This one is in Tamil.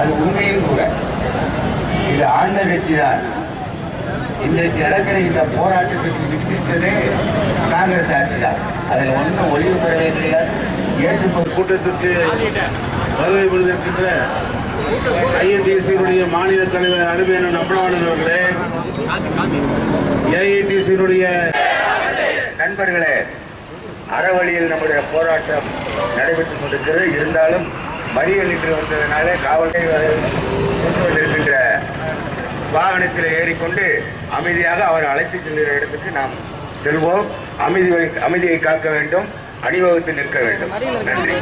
அது உண்மையும் கூட. இது ஆண்ட கட்சி தான் இன்றைக்கு நடக்கிற இந்த போராட்டத்துக்கு வித்திட்டதே காங்கிரஸ் ஆட்சி தான் அதில் ஒன்றும் ஒளிவு பெறவே கிடையாது. ஏற்று கூட்டத்திற்கு வருகை புரிந்திருக்கின்ற ஐஎன்டிசியினுடைய மாநில தலைவர் அருமையான நம்பளவாணன் அவர்களே ஏஐடிசியினுடைய நண்பர்களே அறவழியில் நம்முடைய போராட்டம் நடைபெற்றுக் கொண்டிருக்கிறது. இருந்தாலும் மறியலிட்டு வந்ததுனால வந்ததனால காவல்துறை கொண்டு வாகனத்தில் ஏறிக்கொண்டு அமைதியாக அவர் அழைத்து செல்கிற இடத்துக்கு நாம் செல்வோம். அமைதி அமைதியை காக்க வேண்டும். அணிவகுத்து நிற்க வேண்டும். நன்றி.